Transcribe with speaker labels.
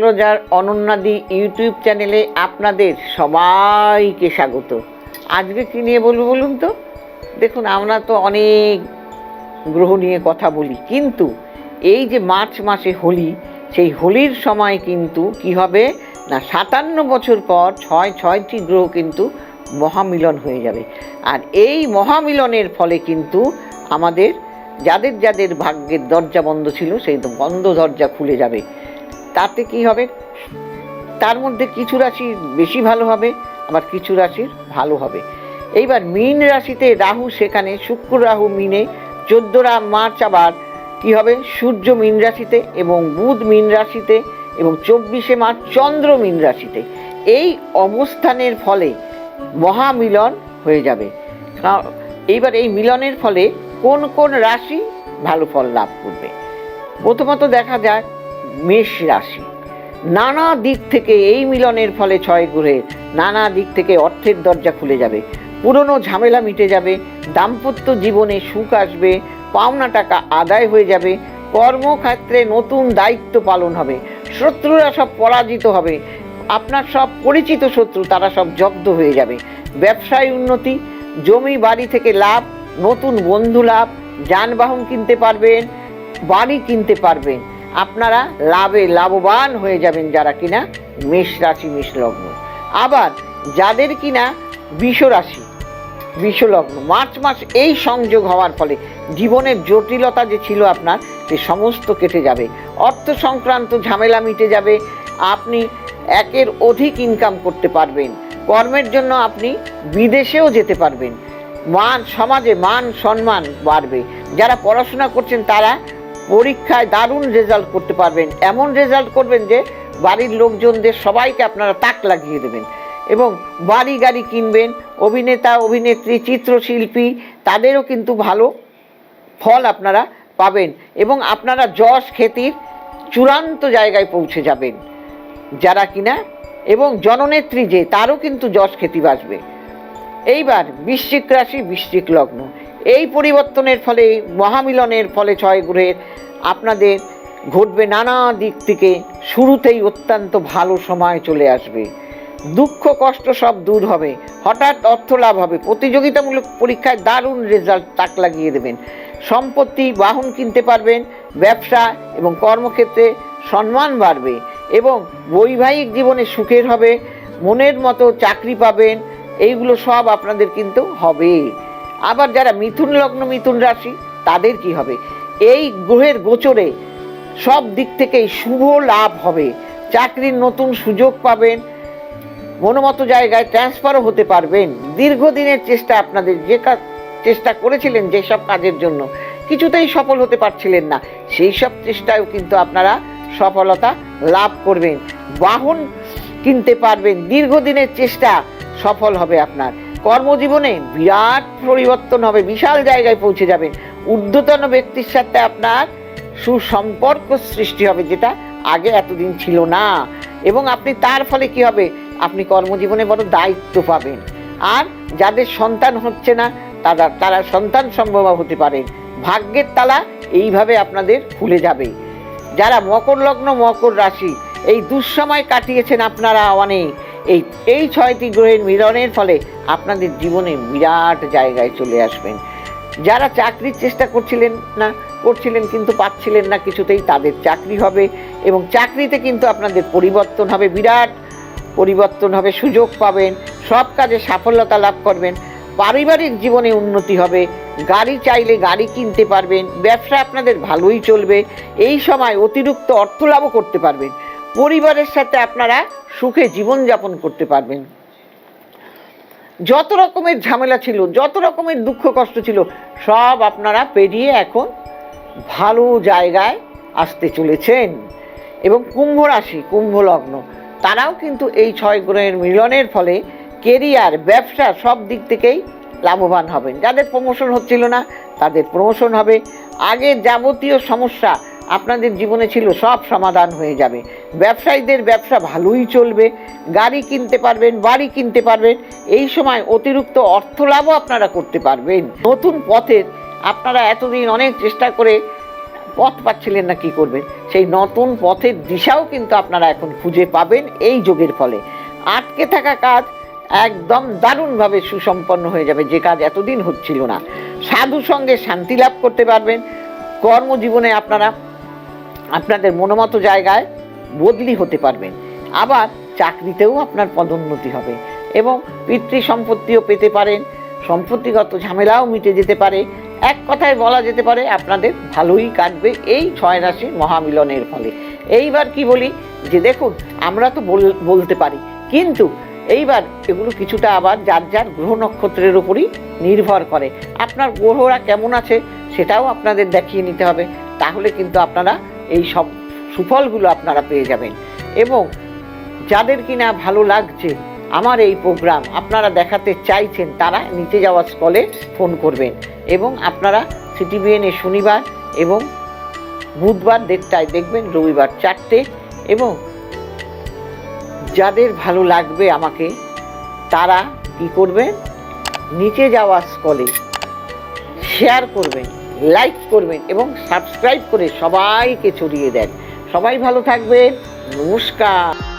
Speaker 1: Astrologer অনন্যাদি YouTube চ্যানেলে আপনাদের সবাইকে স্বাগত। আজকে কী নিয়ে বলব বলুন তো? দেখুন, আমরা তো অনেক গ্রহ নিয়ে কথা বলি, কিন্তু এই যে মার্চ মাসে হোলি, সেই হোলির সময় কিন্তু কি হবে? না, সাতান্ন বছর পর ছয়, ছয়টি গ্রহ কিন্তু মহামিলন হয়ে যাবে। আর এই মহামিলনের ফলে কিন্তু আমাদের যাদের যাদের ভাগ্যের দরজা বন্ধ ছিল, সেই বন্ধ দরজা খুলে যাবে। তাতে কি হবে? তার মধ্যে কিছু রাশি বেশি ভালো হবে, আবার কিছু রাশির ভালো হবে। এইবার মীন রাশিতে রাহু, সেখানে শুক্র রাহু মিনে চোদ্দোরা মার্চ আবার কি হবে? সূর্য মীন রাশিতে এবং বুধ মীন রাশিতে এবং চব্বিশে মার্চ চন্দ্র মীন রাশিতে। এই অবস্থানের ফলে মহামিলন হয়ে যাবে। এইবার এই মিলনের ফলে কোন কোন রাশি ভালো ফল লাভ করবে? প্রথমত দেখা যায় মেষ রাশি। নানা দিক থেকে এই মিলনের ফলে ছয় গ্রহের নানা দিক থেকে অর্থের দরজা খুলে যাবে। পুরনো ঝামেলা মিটে যাবে, দাম্পত্য জীবনে সুখ আসবে, পাওনা টাকা আদায় হয়ে যাবে, কর্মক্ষেত্রে নতুন দায়িত্ব পালন হবে, শত্রুরা সব পরাজিত হবে, আপনার সব পরিচিত শত্রু তারা সব জব্দ হয়ে যাবে। ব্যবসায় উন্নতি, জমি বাড়ি থেকে লাভ, নতুন বন্ধু লাভ, যানবাহন কিনতে পারবেন, বাড়ি কিনতে পারবেন। আপনারা লাভে লাভবান হয়ে যাবেন যারা কিনা মেষ রাশি, মেষ লগ্ন। আবার যাদের কিনা বিষ রাশি বিষলগ্ন মার্চ মাস এই সংযোগ হওয়ার ফলে জীবনের জটিলতা যে ছিল আপনার, সে সমস্ত কেটে যাবে। অর্থ সংক্রান্ত ঝামেলা মিটে যাবে। আপনি একের অধিক ইনকাম করতে পারবেন। কর্মের জন্য আপনি বিদেশেও যেতে পারবেন। মান, সমাজে মান, সম্মান বাড়বে। যারা পড়াশোনা করছেন তারা পরীক্ষায় দারুণ রেজাল্ট করতে পারবেন। এমন রেজাল্ট করবেন যে বাড়ির লোকজনদের সবাইকে আপনারা তাক লাগিয়ে দেবেন। এবং বাড়ি গাড়ি কিনবেন, অভিনেতা, অভিনেত্রী, চিত্রশিল্পী, তাদেরও কিন্তু ভালো ফল আপনারা পাবেন। এবং আপনারা যশ খ্যাতির চূড়ান্ত জায়গায় পৌঁছে যাবেন, যারা কিনা। এবং জননেত্রী যে, তারও কিন্তু যশ খ্যাতি বাসবে এইবার বৃশ্চিক রাশি, বৃশ্চিক লগ্ন। এই পরিবর্তনের ফলে, মহামিলনের ফলে ছয় গ্রহের আপনাদের ঘটবে নানা দিক থেকে শুরুতেই অত্যন্ত ভালো সময় চলে আসবে। দুঃখ, কষ্ট সব দূর হবে। হঠাৎ অর্থ লাভ হবে। প্রতিযোগিতামূলক পরীক্ষায় দারুণ রেজাল্ট তাক লাগিয়ে দেবেন। সম্পত্তি, বাহন কিনতে পারবেন, ব্যবসা এবং কর্মক্ষেত্রে সম্মান বাড়বে এবং বৈবাহিক জীবনে সুখের হবে, মনের মতো চাকরি পাবেন, এইগুলো সব আপনাদের কিন্তু হবে আবার যারা মিথুন লগ্ন, মিথুন রাশি, তাদের কি হবে? এই গ্রহের গোচরে সব দিক থেকেই শুভ লাভ হবে। চাকরির নতুন সুযোগ পাবেন, মনোমতো জায়গায় ট্রান্সফারও হতে পারবেন। দীর্ঘদিনের চেষ্টা আপনাদের, যে কাজ চেষ্টা করেছিলেন যেসব কাজের জন্য, কিছুতেই সফল হতে পারছিলেন না। সেই সব চেষ্টায়ও কিন্তু আপনারা সফলতা লাভ করবেন। বাহন কিনতে পারবেন। দীর্ঘদিনের চেষ্টা সফল হবে আপনার। কর্মজীবনে বিরাট পরিবর্তন হবে, বিশাল জায়গায় পৌঁছে যাবেন ঊর্ধ্বতন ব্যক্তির সাথে আপনার সুসম্পর্ক সৃষ্টি হবে, যেটা আগে এতদিন ছিল না। এবং আপনি তার ফলে কি হবে? আপনি কর্মজীবনে বড় দায়িত্ব পাবেন। আর যাদের সন্তান হচ্ছে না, তারা তারা সন্তান সম্ভব হতে পারেন ভাগ্যের তালা এইভাবে আপনাদের খুলে যাবে। যারা মকর লগ্ন মকর রাশি, এই দুঃসময় কাটিয়েছেন আপনারা অনেক। এই এই ছয়টি গ্রহের মিলনের ফলে আপনাদের জীবনে বিরাট জায়গায় চলে আসবেন। যারা চাকরির চেষ্টা করছিলেন না, করছিলেন কিন্তু পাচ্ছিলেন না, কিছুতেই তাদের চাকরি হবে এবং চাকরিতে কিন্তু আপনাদের পরিবর্তন হবে, বিরাট পরিবর্তন হবে, সুযোগ পাবেন, সব কাজে সাফল্যতা লাভ করবেন, পারিবারিক জীবনে উন্নতি হবে, গাড়ি চাইলে গাড়ি কিনতে পারবেন, ব্যবসা আপনাদের ভালোই চলবে, এই সময় অতিরিক্ত অর্থ লাভও করতে পারবেন। পরিবারের সাথে আপনারা সুখে জীবনযাপন করতে পারবেন। যত রকমের ঝামেলা ছিল, যত রকমের দুঃখ কষ্ট ছিল, সব আপনারা পেরিয়ে এখন ভালো জায়গায় আসতে চলেছেন। এবং কুম্ভ রাশি, কুম্ভ লগ্ন, তারাও কিন্তু এই ছয় গ্রহের মিলনের ফলে কেরিয়ার, ব্যবসা সব দিক থেকেই লাভবান হবেন। যাদের প্রমোশন হচ্ছিল না, তাদের প্রমোশন হবে। আগের যাবতীয় সমস্যা আপনাদের জীবনে ছিল সব সমাধান হয়ে যাবে। ব্যবসায়ীদের ব্যবসা ভালোই চলবে, গাড়ি কিনতে পারবেন, বাড়ি কিনতে পারবেন, এই সময় অতিরিক্ত অর্থ লাভও আপনারা করতে পারবেন। নতুন পথের আপনারা এতদিন অনেক চেষ্টা করে পথ পাচ্ছিলেন না কি করবেন, সেই নতুন পথের দিশাও কিন্তু আপনারা এখন খুঁজে পাবেন এই যোগের ফলে। আটকে থাকা কাজ একদম দারুণভাবে সুসম্পন্ন হয়ে যাবে, যে কাজ এতদিন হচ্ছিল না। সাধু সঙ্গে শান্তি লাভ করতে পারবেন, কর্মজীবনে আপনারা আপনাদের মনোমতো জায়গায় বদলি হতে পারবেন আবার চাকরিতেও আপনার পদোন্নতি হবে এবং পিতৃ সম্পত্তিও পেতে পারেন। সম্পত্তিগত ঝামেলাও মিটে যেতে পারে। এক কথায় বলা যেতে পারে, আপনাদের ভালোই কাটবে এই ছয় রাশির মহামিলনের ফলে। এইবার কি বলি, যে দেখুন, আমরা তো বল- বলতে পারি। কিন্তু এইবার এগুলো কিছুটা আবার যার যার গ্রহ নক্ষত্রের উপরই নির্ভর করে। আপনার গ্রহরা কেমন আছে সেটাও আপনাদের দেখিয়ে নিতে হবে। তাহলে কিন্তু আপনারা এই সব সুফলগুলো আপনারা পেয়ে যাবেন। এবং যাদের কিনা ভালো লাগছে আমার এই প্রোগ্রাম, আপনারা দেখাতে চাইছেন, তারা নিচে যাওয়া স্কলে ফোন করবেন। এবং আপনারা সিটিবিএনে শনিবার এবং বুধবার দেড়টায় দেখবেন, রবিবার চারটে। এবং যাদের ভালো লাগবে আমাকে, তারা কি করবেন? নিচে যাওয়া স্কলে শেয়ার করবেন। লাইক করবেন এবং সাবস্ক্রাইব করে সবাইকে ছড়িয়ে দেন। সবাই ভালো থাকবেন। নমস্কার।